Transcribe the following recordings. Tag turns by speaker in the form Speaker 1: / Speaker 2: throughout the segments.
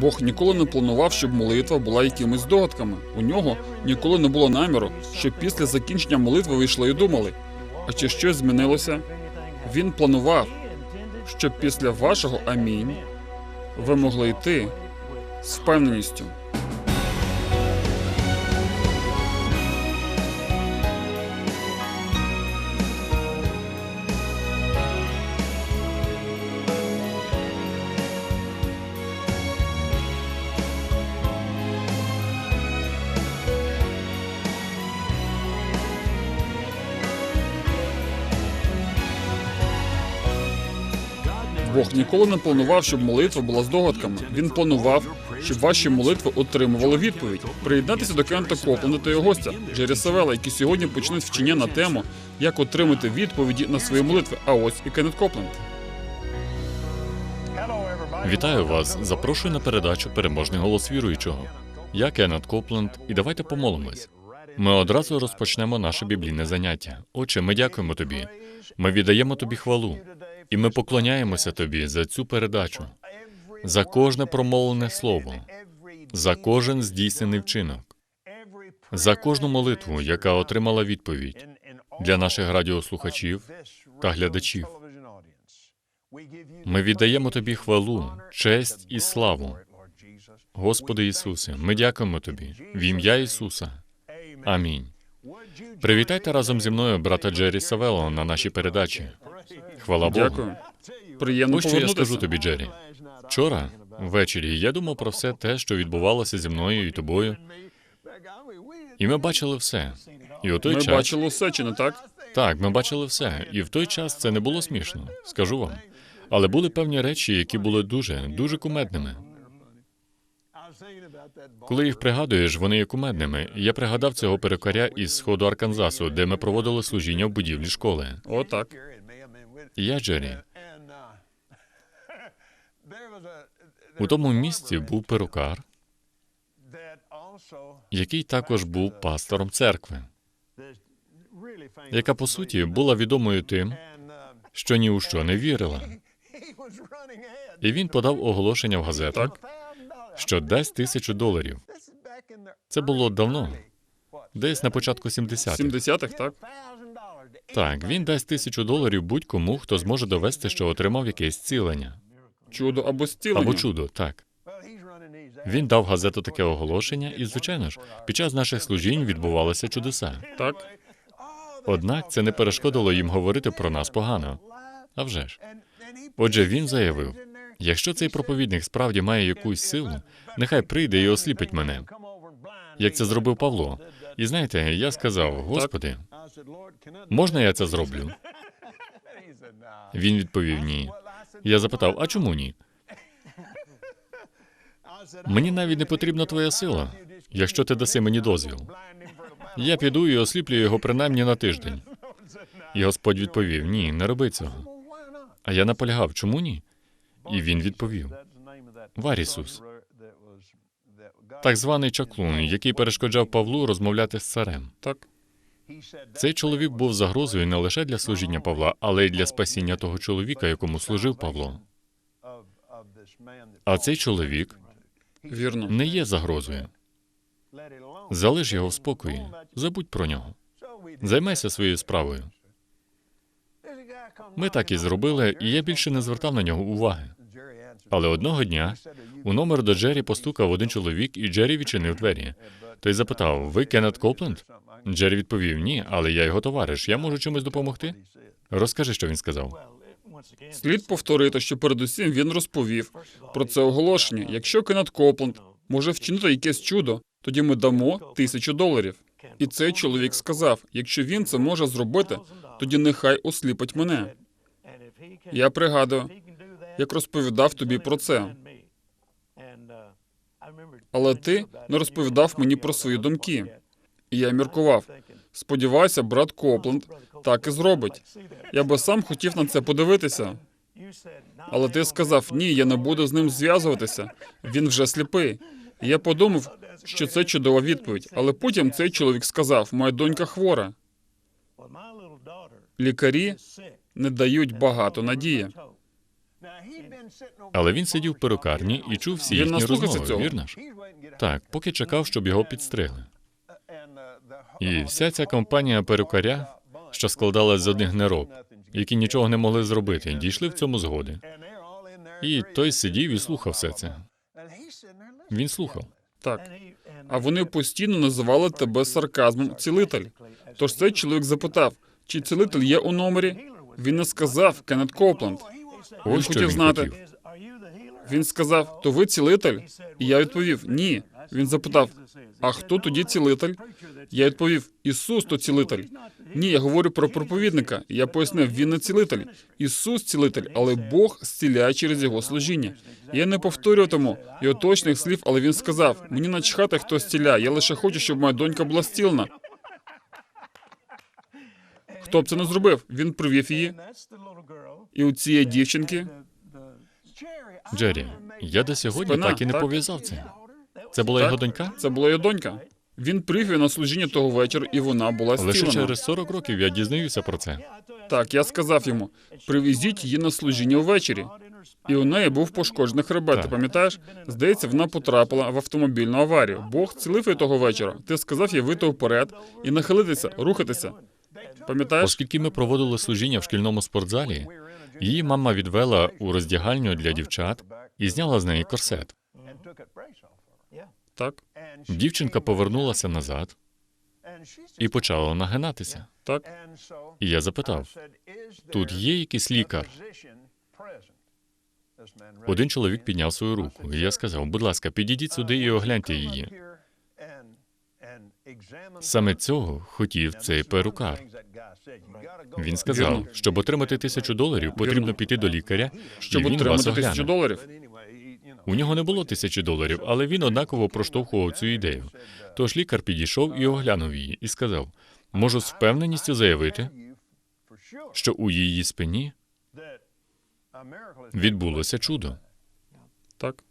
Speaker 1: Бог ніколи не планував, щоб молитва була якимись догадками. У нього ніколи не було наміру, щоб після закінчення молитви вийшли і думали. А чи щось змінилося? Він планував, щоб після вашого амінь ви могли йти з впевненістю. Ніколи не планував, щоб молитва була здогадками. Він планував, щоб ваші молитви отримували відповідь. Приєднатися до Кента Копленда та його гостя Джері Савела, які сьогодні почнуть вчення на тему, як отримати відповіді на свої молитви. А ось і Кеннет Копленд.
Speaker 2: Вітаю вас. Запрошую на передачу Переможний голос віруючого. Я Кеннет Копленд, і давайте помолимось. Ми одразу розпочнемо наше біблійне заняття. Отче, ми дякуємо тобі. Ми віддаємо тобі хвалу, і ми поклоняємося тобі за цю передачу, за кожне промовлене слово, за кожен здійснений вчинок, за кожну молитву, яка отримала відповідь для наших радіослухачів та глядачів. Ми віддаємо тобі хвалу, честь і славу. Господи Ісусе, ми дякуємо тобі в ім'я Ісуса. Амінь. Привітайте разом зі мною брата Джері Савело на нашій передачі. Хвала Богу.
Speaker 1: Дякую. Приємно
Speaker 2: Ось що я
Speaker 1: повернутися.
Speaker 2: скажу тобі, Джері. Вчора ввечері я думав про все те, що відбувалося зі мною і тобою, і ми бачили все. І у той
Speaker 1: Ми
Speaker 2: час
Speaker 1: бачили усе, чи не так?
Speaker 2: так, ми бачили все. І в той час це не було смішно, скажу вам. Але були певні речі, які були дуже, дуже кумедними. Коли їх пригадуєш, вони є кумедними. Я пригадав цього перукаря із сходу Арканзасу, де ми проводили служіння в будівлі школи.
Speaker 1: О, так.
Speaker 2: І я, Джері, у тому місці був перукар, який також був пастором церкви, яка по суті була відомою тим, що ні у що не вірила. І він подав оголошення в газету,
Speaker 1: Так.
Speaker 2: що дасть тисячу доларів. Це було давно, десь на початку 70-х.
Speaker 1: 70-х, так?
Speaker 2: Так, він дасть тисячу доларів будь-кому, хто зможе довести, що отримав якесь зцілення
Speaker 1: Чудо або зцілення.
Speaker 2: або чудо. Так він дав газету таке оголошення, і звичайно ж, під час наших служінь відбувалися чудеса.
Speaker 1: Так.
Speaker 2: Однак це не перешкодило їм говорити про нас погано. А вже ж. Отже, він заявив: якщо цей проповідник справді має якусь силу, нехай прийде і осліпить мене, як це зробив Павло. І знаєте, я сказав: Господи, можна я це зроблю? Він відповів ні. Я запитав, а чому ні? Мені навіть не потрібна твоя сила, якщо ти даси мені дозвіл. Я піду і осліплю його принаймні на тиждень. І Господь відповів: ні, не роби цього. А я наполягав, чому ні? І він відповів: Варісус, так званий чаклун, який перешкоджав Павлу розмовляти з царем.
Speaker 1: Так.
Speaker 2: Цей чоловік був загрозою не лише для служіння Павла, але й для спасіння того чоловіка, якому служив Павло. А цей чоловік
Speaker 1: Вірно.
Speaker 2: не є загрозою. Залиш його в спокої, забудь про нього. Займайся своєю справою. Ми так і зробили, і я більше не звертав на нього уваги. Але одного дня у номер до Джері постукав один чоловік, і Джері відчинив двері. Той запитав: Ви Кеннет Копленд? Джері відповів: Ні, але я його товариш. Я можу чимось допомогти? Розкажи, що він сказав.
Speaker 1: Слід повторити, що передусім він розповів про це оголошення. Якщо Кеннет Копленд може вчинити якесь чудо, тоді ми дамо тисячу доларів. І цей чоловік сказав: якщо він це може зробити, тоді нехай осліпить мене. Я пригадую, як розповідав тобі про це. Але ти не розповідав мені про свої думки. І я міркував. Сподіваюся, брат Копленд так і зробить. Я би сам хотів на це подивитися. Але ти сказав, ні, я не буду з ним зв'язуватися. Він вже сліпий. І я подумав, що це чудова відповідь. Але потім цей чоловік сказав: моя донька хвора. Лікарі не дають багато надії.
Speaker 2: Але він сидів в перукарні і чув всі
Speaker 1: Він
Speaker 2: їхні розмови,
Speaker 1: цього.
Speaker 2: вірно ж? Так, поки чекав, щоб його підстригли. І вся ця компанія перукаря, що складалась з одних нероб, які нічого не могли зробити, дійшли в цьому згоди. І той сидів і слухав все це. Він слухав.
Speaker 1: Так. А вони постійно називали тебе сарказмом цілитель. Тож цей чоловік запитав, чи цілитель є у номері. Він не сказав Кеннет Копленд. Він
Speaker 2: Ось що
Speaker 1: хотів
Speaker 2: він
Speaker 1: знати.
Speaker 2: хотів.
Speaker 1: Він сказав, то ви цілитель? І я відповів, ні. Він запитав, а хто тоді цілитель? Я відповів, Ісус то цілитель. Ні, я говорю про проповідника. Я пояснив, він не цілитель. Ісус цілитель, але Бог зціляє через його служіння. Я не повторюватиму його точних слів, але він сказав: мені начхати, хто зціляє. Я лише хочу, щоб моя донька була зцілена. Хто б це не зробив? Він привів її. І у цієї дівчинки
Speaker 2: Джері, я до сьогодні
Speaker 1: Спина,
Speaker 2: так і не
Speaker 1: так.
Speaker 2: пов'язав це. Це була
Speaker 1: Так.
Speaker 2: його донька?
Speaker 1: це була його донька. Він привів на служіння того вечора, і вона була
Speaker 2: Лише через 40 років я дізнаюся про це.
Speaker 1: Так, я сказав йому: привезіть її на служіння ввечері. І у неї був пошкоджений хребет. Ти пам'ятаєш? Здається, вона потрапила в автомобільну аварію. Бог цілив її того вечора. Ти сказав їй вийти вперед і нахилитися, рухатися. Пам'ятаєш?
Speaker 2: Оскільки ми проводили служіння в шкільному спортзалі, її мама відвела у роздягальню для дівчат і зняла з неї корсет.
Speaker 1: Так,
Speaker 2: Дівчинка повернулася назад і почала нагинатися.
Speaker 1: так.
Speaker 2: І я запитав: тут є якийсь лікар? Один чоловік підняв свою руку, і я сказав: будь ласка, підійдіть сюди і огляньте її. Саме цього хотів цей перукар. Він сказав, щоб отримати тисячу доларів, потрібно піти до лікаря,
Speaker 1: Щоб
Speaker 2: і він
Speaker 1: отримати тисячу доларів.
Speaker 2: У нього не було тисячі доларів, але він однаково проштовхував цю ідею. Тож лікар підійшов і оглянув її і сказав: можу з впевненістю заявити, що у її спині відбулося чудо.
Speaker 1: Так.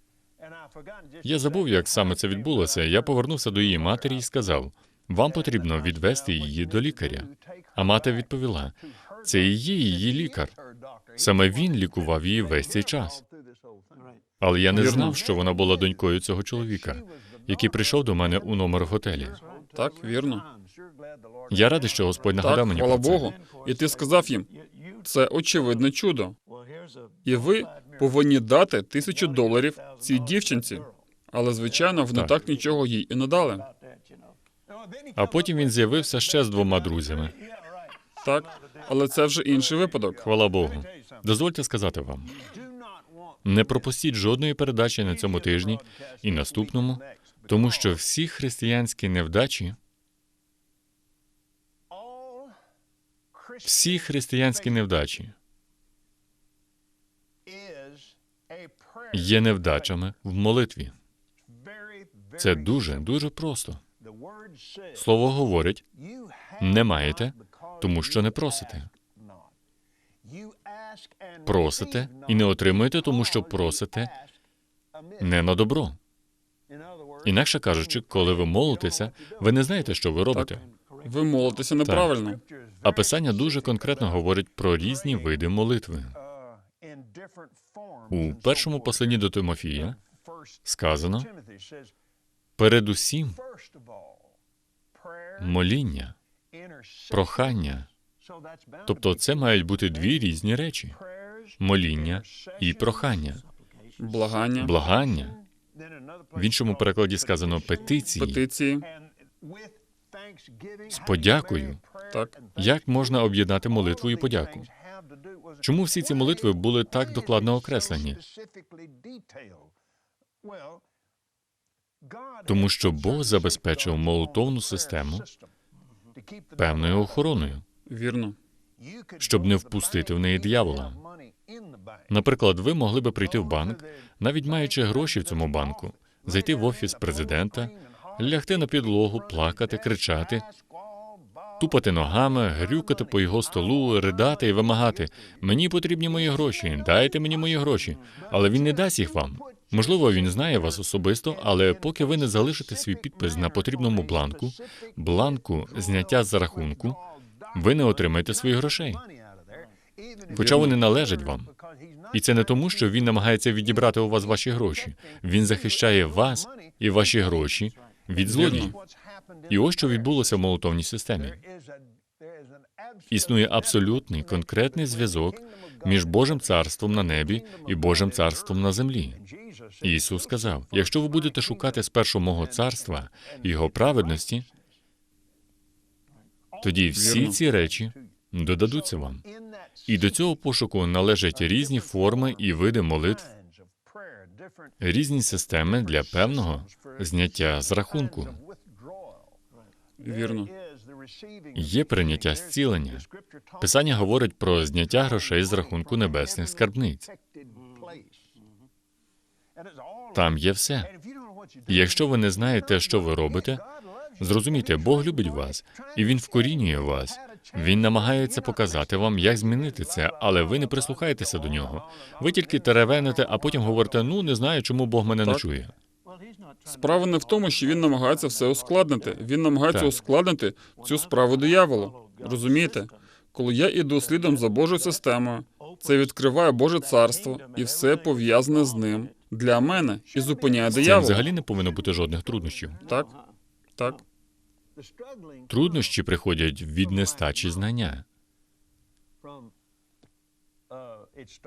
Speaker 2: Я забув, як саме це відбулося. Я повернувся до її матері і сказав: вам потрібно відвести її до лікаря. А мати відповіла: це і є її лікар. Саме він лікував її весь цей час. Але я не знав, що вона була донькою цього чоловіка, який прийшов до мене у номер в готелі.
Speaker 1: Так, вірно.
Speaker 2: Я радий, що Господь нагадав
Speaker 1: Так,
Speaker 2: мені
Speaker 1: хвала
Speaker 2: про це.
Speaker 1: Богу. І ти сказав їм, це очевидне чудо. І ви повинні дати тисячу доларів цій дівчинці. Але, звичайно, вони
Speaker 2: Так.
Speaker 1: так нічого їй і не дали.
Speaker 2: А потім він з'явився ще з двома друзями.
Speaker 1: Так, але це вже інший випадок.
Speaker 2: Хвала Богу. Дозвольте сказати вам, не пропустіть жодної передачі на цьому тижні і наступному, тому що всі християнські невдачі, всі християнські невдачі є невдачами в молитві. Це дуже, дуже просто. Слово говорить, не маєте, тому що не просите. Просите і не отримуєте, тому що просите не на добро. Інакше кажучи, коли ви молитеся, ви не знаєте, що ви робите.
Speaker 1: Ви молитеся неправильно.
Speaker 2: А писання дуже конкретно говорить про різні види молитви. У першому посланні до Тимофія сказано передусім моління, прохання. Тобто це мають бути дві різні речі: моління і прохання,
Speaker 1: Благання,
Speaker 2: благання. В іншому перекладі сказано петиції.
Speaker 1: петиції.
Speaker 2: З подякою.
Speaker 1: Так.
Speaker 2: Як можна об'єднати молитву і подяку? Чому всі ці молитви були так докладно окреслені? Тому що Бог забезпечив молитовну систему певною охороною,
Speaker 1: Вірно.
Speaker 2: щоб не впустити в неї диявола. Наприклад, ви могли би прийти в банк, навіть маючи гроші в цьому банку, зайти в офіс президента, лягти на підлогу, плакати, кричати, тупати ногами, грюкати по його столу, ридати і вимагати: мені потрібні мої гроші, дайте мені мої гроші. Але він не дасть їх вам. Можливо, він знає вас особисто, але поки ви не залишите свій підпис на потрібному бланку, бланку зняття з рахунку, ви не отримаєте своїх грошей, хоча вони належать вам. І це не тому, що він намагається відібрати у вас ваші гроші. Він захищає вас і ваші гроші від злодіїв. І ось що відбулося в молотовній системі. Існує абсолютний конкретний зв'язок між Божим царством на небі і Божим царством на землі. Ісус сказав: якщо ви будете шукати спершу мого царства його праведності, тоді всі ці речі додадуться вам. І до цього пошуку належать різні форми і види молитв, різні системи для певного зняття з рахунку.
Speaker 1: Вірно.
Speaker 2: Є прийняття зцілення. Писання говорить про зняття грошей з рахунку небесних скарбниць. Там є все. І якщо ви не знаєте, що ви робите, зрозумійте, Бог любить вас, і Він вкорінює вас. Він намагається показати вам, як змінити це, але ви не прислухаєтеся до нього. Ви тільки теревените, а потім говорите: ну не знаю, чому Бог мене не чує.
Speaker 1: Справа не в тому, що він намагається все ускладнити. Він намагається
Speaker 2: Так.
Speaker 1: ускладнити цю справу дияволу. Розумієте? Коли я іду слідом за Божою системою, це відкриває Боже царство і все пов'язане з ним для мене і зупиняє диявола.
Speaker 2: взагалі не повинно бути жодних труднощів.
Speaker 1: Так, так.
Speaker 2: Труднощі приходять від нестачі знання.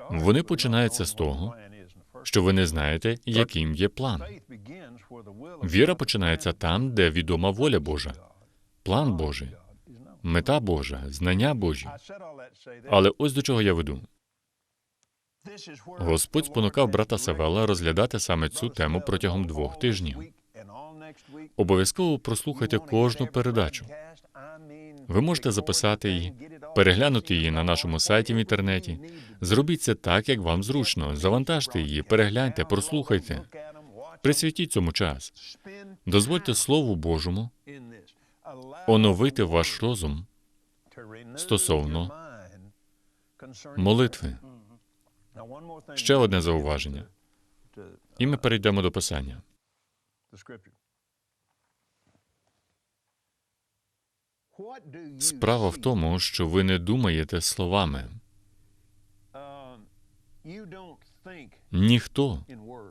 Speaker 3: Вони починаються з того,
Speaker 2: Що ви не знаєте, яким є план. Віра починається там, де відома воля Божа, план Божий, мета Божа, знання Божі. Але ось до чого я веду. Господь спонукав брата Савела розглядати саме цю тему протягом двох тижнів. Обов'язково прослухайте кожну передачу. Ви можете записати її, переглянути її на нашому сайті в інтернеті. Зробіть це так, як вам зручно. Завантажте її, перегляньте, прослухайте. Присвятіть цьому час. Дозвольте Слову Божому оновити ваш розум стосовно молитви. Ще одне зауваження. І ми перейдемо до писання. Справа в тому, що ви не думаєте словами. Ніхто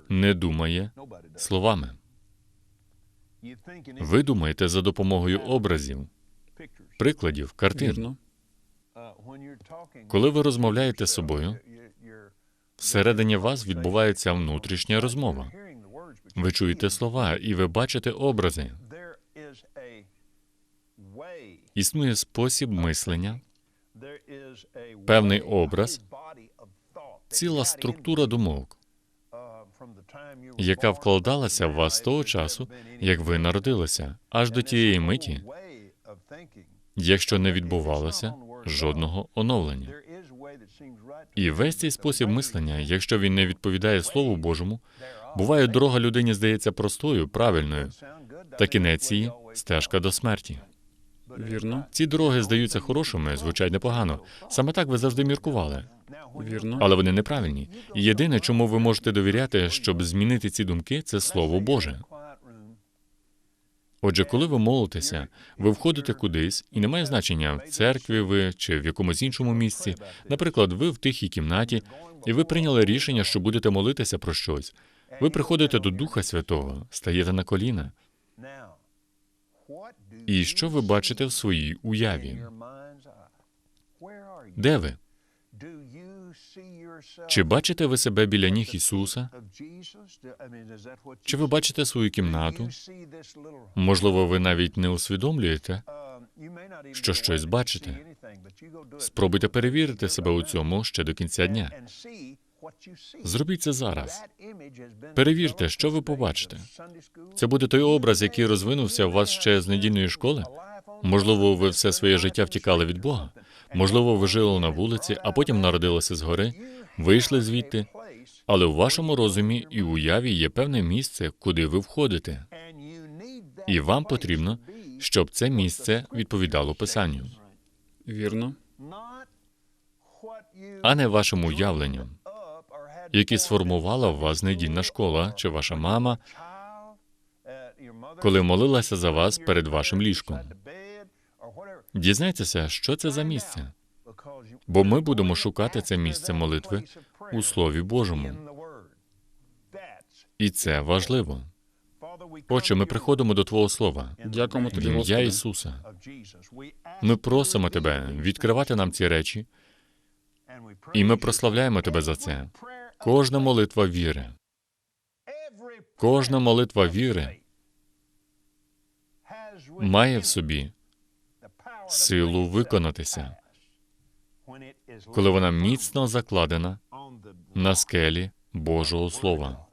Speaker 2: не думає словами. Ви думаєте за допомогою образів, прикладів, картин. Коли ви розмовляєте з собою, всередині вас відбувається внутрішня розмова. Ви чуєте слова і ви бачите образи. Існує спосіб мислення,
Speaker 3: певний образ,
Speaker 2: ціла структура думок, яка вкладалася в вас з того часу, як ви народилися, аж до тієї миті, якщо не відбувалося жодного оновлення. І весь цей спосіб мислення, якщо він не відповідає Слову Божому, буває дорога людині здається простою, правильною, та кінець її стежка до смерті.
Speaker 1: Вірно.
Speaker 2: Ці дороги здаються хорошими, звучать непогано. Саме так ви завжди міркували,
Speaker 1: Вірно.
Speaker 2: але вони неправильні. І єдине, чому ви можете довіряти, щоб змінити ці думки, це Слово Боже. Отже, коли ви молитеся, ви входите кудись, і немає значення, в церкві ви чи в якомусь іншому місці. Наприклад, ви в тихій кімнаті, і ви прийняли рішення, що будете молитися про щось. Ви приходите до Духа Святого, стаєте на коліна. І що ви бачите в своїй уяві? Де ви? Чи бачите ви себе біля ніг Ісуса? Чи ви бачите свою кімнату? Можливо, ви навіть не усвідомлюєте,
Speaker 3: що щось бачите.
Speaker 2: Спробуйте перевірити себе у цьому ще до кінця дня. Зробіть це зараз.
Speaker 3: Перевірте, що ви побачите.
Speaker 2: Це буде той образ, який розвинувся у вас ще з недільної школи. Можливо, ви все своє життя втікали від Бога. Можливо, ви жили на вулиці, а потім народилися згори, вийшли звідти. Але у вашому розумі і уяві є певне місце, куди ви входите. І вам потрібно, щоб це місце відповідало писанню,
Speaker 1: Вірно.
Speaker 2: а не вашим уявленням, які сформувала в вас недільна школа чи ваша мама, коли молилася за вас перед вашим ліжком. Дізнайтеся, що це за місце, бо ми будемо шукати це місце молитви у Слові Божому. І це важливо. Отче, ми приходимо до Твого Слова.
Speaker 1: Дякуємо тобі,
Speaker 2: ім'я Ісуса. Ми просимо Тебе відкривати нам ці речі, і ми прославляємо Тебе за це. Кожна молитва віри, кожна молитва віри має в собі силу виконатися, коли вона міцно закладена на скелі Божого Слова.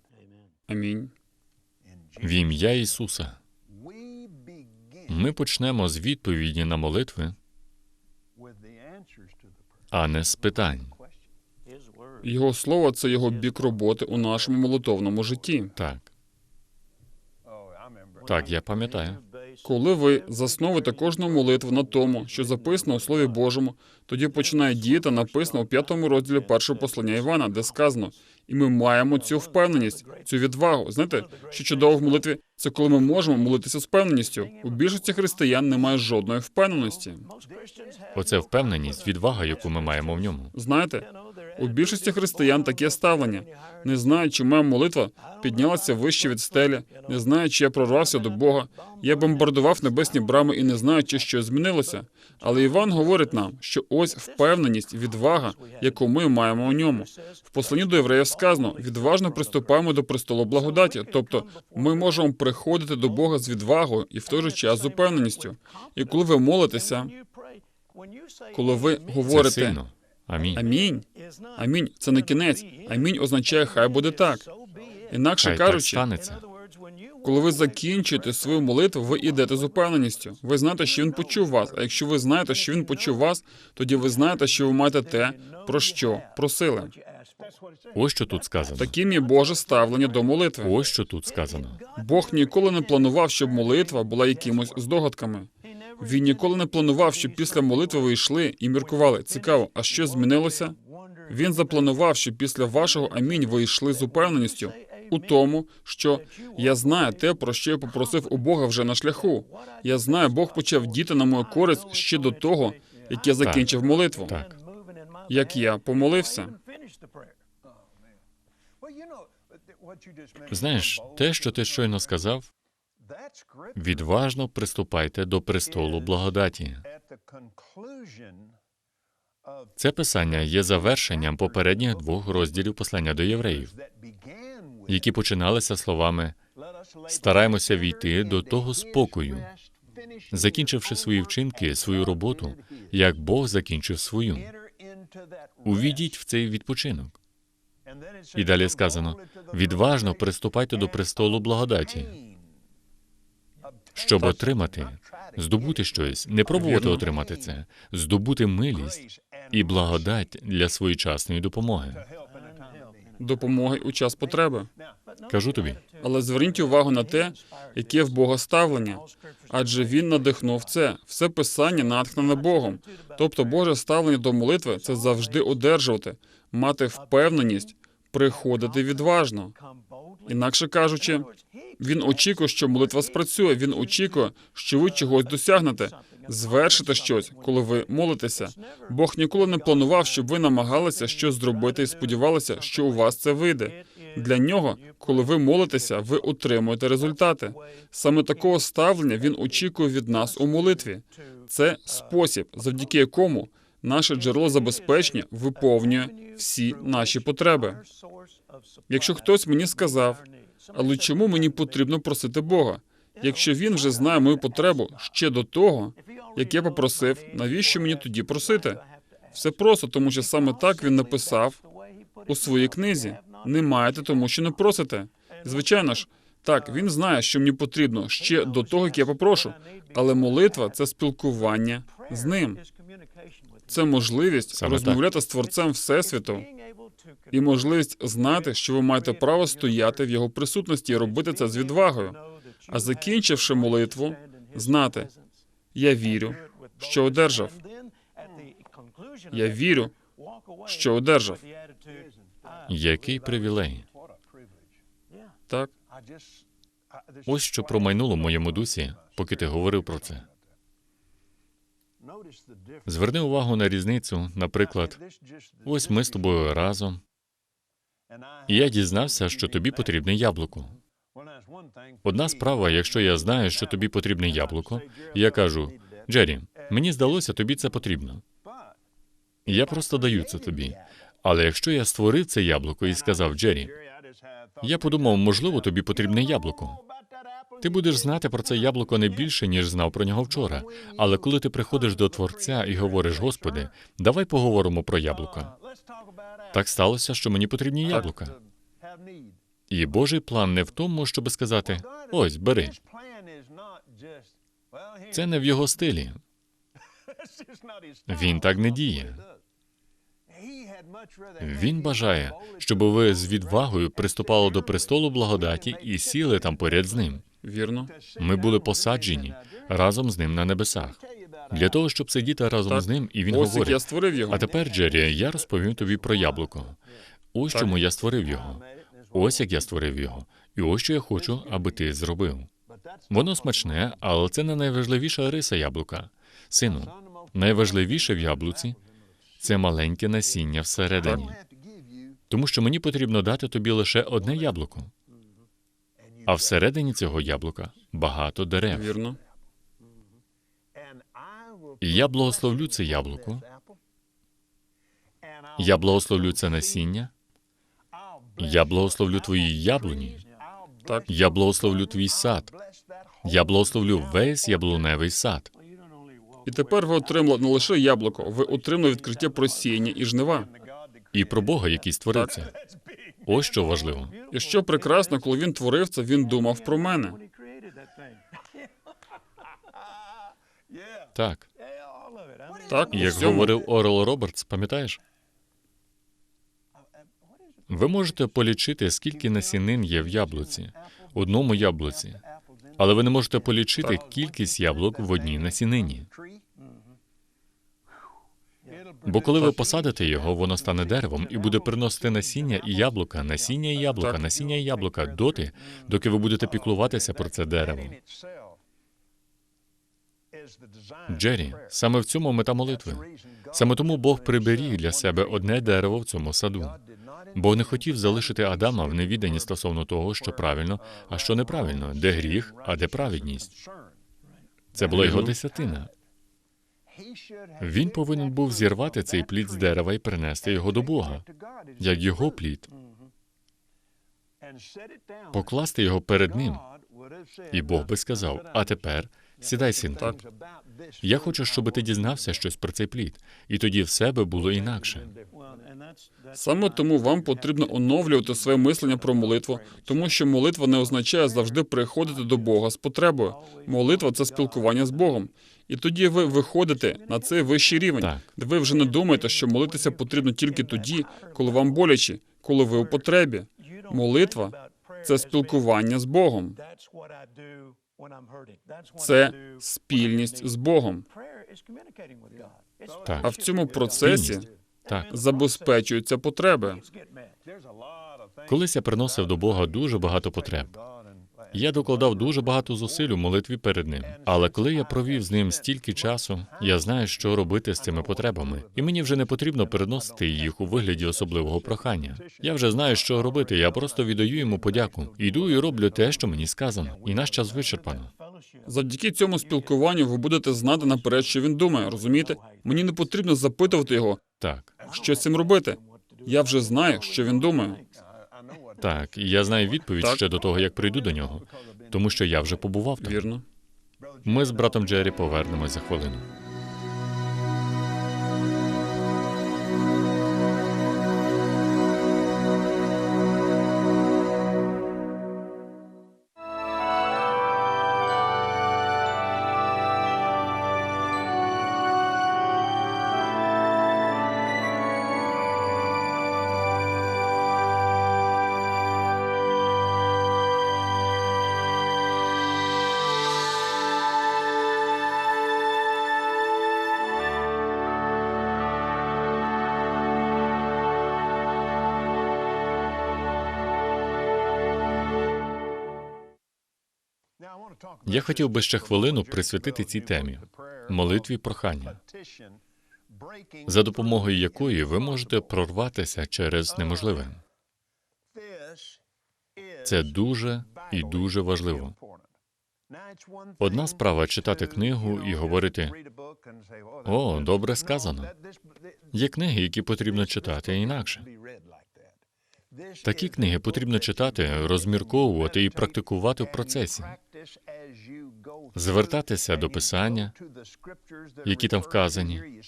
Speaker 1: Амінь.
Speaker 2: В ім'я Ісуса. Ми почнемо з відповіді на молитви, а не з питань.
Speaker 1: Його слово це його бік роботи у нашому молитовному житті.
Speaker 2: Так, так, я пам'ятаю.
Speaker 1: Коли ви засновуєте кожну молитву на тому, що записано у Слові Божому, тоді починає діяти написано у п'ятому розділі першого послання Івана, де сказано, і ми маємо цю впевненість, цю відвагу. Знаєте, що чудово в молитві це коли ми можемо молитися з впевненістю. У більшості християн немає жодної впевненості.
Speaker 2: Оце впевненість, відвага, яку ми маємо в ньому.
Speaker 1: Знаєте, у більшості християн таке ставлення. Не знаю, чи моя молитва піднялася вище від стелі, не знаю, чи я прорвався до Бога. Я бомбардував небесні брами і не знаю, чи щось змінилося. Але Іван говорить нам, що ось впевненість, відвага, яку ми маємо у ньому. В посланні до євреїв сказано: відважно приступаємо до престолу благодаті. Тобто, ми можемо приходити до Бога з відвагою і в той же час з упевненістю. І коли ви молитеся, коли ви говорите.
Speaker 2: Амінь.
Speaker 1: Амінь. Амінь. Це не кінець. Амінь означає, хай буде так. Інакше
Speaker 2: Хай так
Speaker 1: кажучи,
Speaker 2: станеться.
Speaker 1: коли ви закінчуєте свою молитву, ви йдете з упевненістю. Ви знаєте, що він почув вас. А якщо ви знаєте, що він почув вас, тоді ви знаєте, що ви маєте те, про що просили.
Speaker 2: Ось що тут сказано.
Speaker 1: Таким є Боже ставлення до молитви.
Speaker 2: Ось що тут сказано.
Speaker 1: Бог ніколи не планував, щоб молитва була якимось здогадками. Він ніколи не планував, щоб після молитви ви йшли і міркували. Цікаво, а що змінилося? Він запланував, що після вашого амінь ви йшли з упевненістю у тому, що я знаю те, про що я попросив у Бога вже на шляху. Я знаю, Бог почав діти на мою користь ще до того, як я закінчив молитву.
Speaker 2: Так.
Speaker 1: Як я помолився.
Speaker 2: Знаєш, те, що ти щойно сказав, відважно приступайте до престолу благодаті. Це писання є завершенням попередніх двох розділів послання до євреїв, які починалися словами стараємося війти до того спокою, закінчивши свої вчинки, свою роботу, як Бог закінчив свою. Увійдіть в цей відпочинок. І далі сказано: відважно приступайте до престолу благодаті, щоб отримати, здобути щось, не пробувати отримати це, здобути милість і благодать для своєчасної допомоги.
Speaker 1: Допомоги у час потреби.
Speaker 2: Кажу тобі,
Speaker 1: Але зверніть увагу на те, яке в Бога ставлення, адже він надихнув це. Все писання натхнене Богом. Тобто, Боже ставлення до молитви це завжди одержувати, мати впевненість, приходити відважно. Інакше кажучи, він очікує, що молитва спрацює. Він очікує, що ви чогось досягнете, звершите щось, коли ви молитеся. Бог ніколи не планував, щоб ви намагалися щось зробити і сподівалися, що у вас це вийде. Для нього, коли ви молитеся, ви отримуєте результати. Саме такого ставлення він очікує від нас у молитві. Це спосіб, завдяки якому наше джерело забезпечення виповнює всі наші потреби. Якщо хтось мені сказав, але чому мені потрібно просити Бога? Якщо він вже знає мою потребу ще до того, як я попросив, навіщо мені тоді просити? Все просто, тому що саме так він написав у своїй книзі. Не маєте, тому що не просите. Звичайно ж, так, він знає, що мені потрібно ще до того, як я попрошу. Але молитва це спілкування з ним. Це можливість
Speaker 2: Саме
Speaker 1: розмовляти з творцем всесвіту і можливість знати, що ви маєте право стояти в його присутності і робити це з відвагою. А закінчивши молитву, знати, я вірю, що одержав. Я вірю, що одержав.
Speaker 2: який привілей.
Speaker 1: Так,
Speaker 2: Ось що промайнуло в моєму дусі, поки ти говорив про це. Зверни увагу на різницю, наприклад, ось ми з тобою разом, І я дізнався, що тобі потрібне яблуко. Одна справа, якщо я знаю, що тобі потрібне яблуко, я кажу, Джері, мені здалося, тобі це потрібно. Я просто даю це тобі. Але якщо я створив це яблуко і сказав Джері, я подумав, можливо, тобі потрібне яблуко. Ти будеш знати про це яблуко не більше, ніж знав про нього вчора. Але коли ти приходиш до Творця і говориш, Господи, давай поговоримо про яблука. Так сталося, що мені потрібні яблука. І Божий план не в тому, щоб сказати: ось, бери. Це не в його стилі. Він так не діє. Він бажає, щоб ви з відвагою приступали до престолу благодаті і сіли там поряд з ним.
Speaker 1: Вірно.
Speaker 2: Ми були посаджені разом з ним на небесах для того, щоб сидіти разом
Speaker 1: Так.
Speaker 2: з ним, і він
Speaker 1: Ось як я створив його.
Speaker 2: А тепер, Джері, я розповім тобі про яблуко. Ось чому я створив його. Ось як я створив його. І ось що я хочу, аби ти зробив. Воно смачне, але це не найважливіша риса яблука. Сину, найважливіше в яблуці це маленьке насіння всередині. Тому що мені потрібно дати тобі лише одне яблуко. А всередині цього яблука багато дерев.
Speaker 1: Вірно.
Speaker 2: І я благословлю це яблуко. Я благословлю це насіння. Я благословлю твої яблуні.
Speaker 1: Так.
Speaker 2: Я благословлю твій сад. Я благословлю весь яблуневий сад.
Speaker 1: І тепер ви отримали не лише яблуко, ви отримали відкриття просіння і жнива.
Speaker 2: І про Бога, який створив це. Ось що важливо.
Speaker 1: І що прекрасно, коли він творив це, він думав про мене.
Speaker 2: Так,
Speaker 1: Так,
Speaker 2: як говорив Орел Робертс, пам'ятаєш? Ви можете полічити, скільки насінин є в яблуці, одному яблуці, але ви не можете полічити кількість яблук в одній насінині. Бо коли ви посадите його, воно стане деревом і буде приносити насіння і яблука, насіння і яблука, насіння і яблука доти, доки ви будете піклуватися про це дерево. Джері, саме в цьому мета молитви. Саме тому Бог приберіг для себе одне дерево в цьому саду. Бог не хотів залишити Адама в невіданні стосовно того, що правильно, а що неправильно, де гріх, а де праведність. Це була його десятина. Він повинен був зірвати цей плід з дерева і принести його до Бога, як його плід, покласти його перед ним. І Бог би сказав: А тепер сідай, синку.
Speaker 1: Так.
Speaker 2: Я хочу, щоб ти дізнався щось про цей плід, і тоді все би було інакше.
Speaker 1: Саме тому вам потрібно оновлювати своє мислення про молитву, тому що молитва не означає завжди приходити до Бога з потребою. Молитва це спілкування з Богом. І тоді ви виходите на цей вищий рівень,
Speaker 2: Так.
Speaker 1: де ви вже не думаєте, що молитися потрібно тільки тоді, коли вам боляче, коли ви у потребі. Молитва це спілкування з Богом, це спільність з Богом.
Speaker 2: Так.
Speaker 1: А в цьому процесі
Speaker 2: Так.
Speaker 1: забезпечуються потреби.
Speaker 2: Колись я приносив до Бога дуже багато потреб. Я докладав дуже багато зусиль у молитві перед ним. Але коли я провів з ним стільки часу, я знаю, що робити з цими потребами, і мені вже не потрібно переносити їх у вигляді особливого прохання. Я вже знаю, що робити. Я просто віддаю йому подяку. Йду і роблю те, що мені сказано, і наш час вичерпано.
Speaker 1: Завдяки цьому спілкуванню ви будете знати наперед, що він думає. Розумієте? Мені не потрібно запитувати його,
Speaker 2: Так,
Speaker 1: що з цим робити. Я вже знаю, що він думає.
Speaker 2: Так, і я знаю відповідь
Speaker 1: Так.
Speaker 2: ще до того, як прийду до нього, тому що я вже побував там.
Speaker 1: Вірно.
Speaker 2: Ми з братом Джері повернемось за хвилину. Я хотів би ще хвилину присвятити цій темі молитві прохання, за допомогою якої ви можете прорватися через неможливе. Це дуже і дуже важливо. Одна справа читати книгу і говорити «О, добре сказано». Є книги, які потрібно читати інакше. Такі книги потрібно читати, розмірковувати і практикувати в процесі. Звертатися до писання, які там вказані.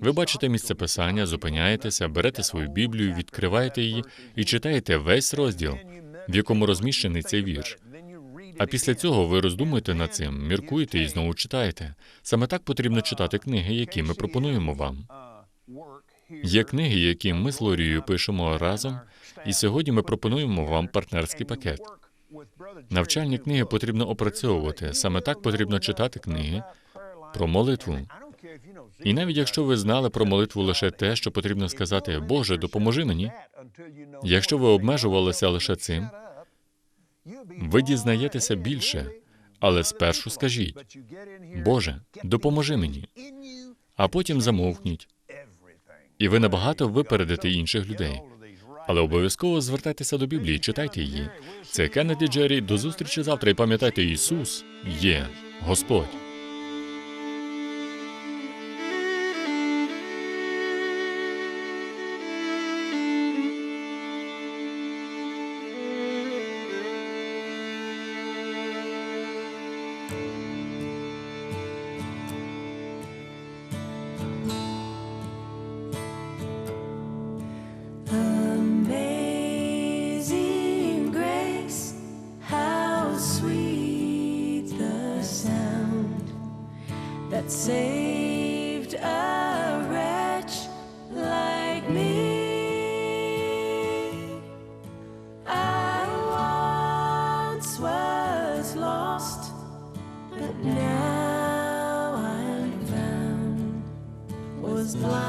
Speaker 2: Ви бачите місце писання, зупиняєтеся, берете свою Біблію, відкриваєте її і читаєте весь розділ, в якому розміщений цей вірш. А після цього ви роздумуєте над цим, міркуєте і знову читаєте. Саме так потрібно читати книги, які ми пропонуємо вам. Є книги, які ми з Лорією пишемо разом, і сьогодні ми пропонуємо вам партнерський пакет. Навчальні книги потрібно опрацьовувати. Саме так потрібно читати книги про молитву. І навіть якщо ви знали про молитву лише те, що потрібно сказати Боже, допоможи мені. Якщо ви обмежувалися лише цим, ви дізнаєтеся більше, але спершу скажіть Боже, допоможи мені, а потім замовкніть, і ви набагато випередите інших людей. Але обов'язково звертайтеся до Біблії, читайте її. Це Кеннеді Джері. До зустрічі завтра. І пам'ятайте, Ісус є Господь.
Speaker 4: fly.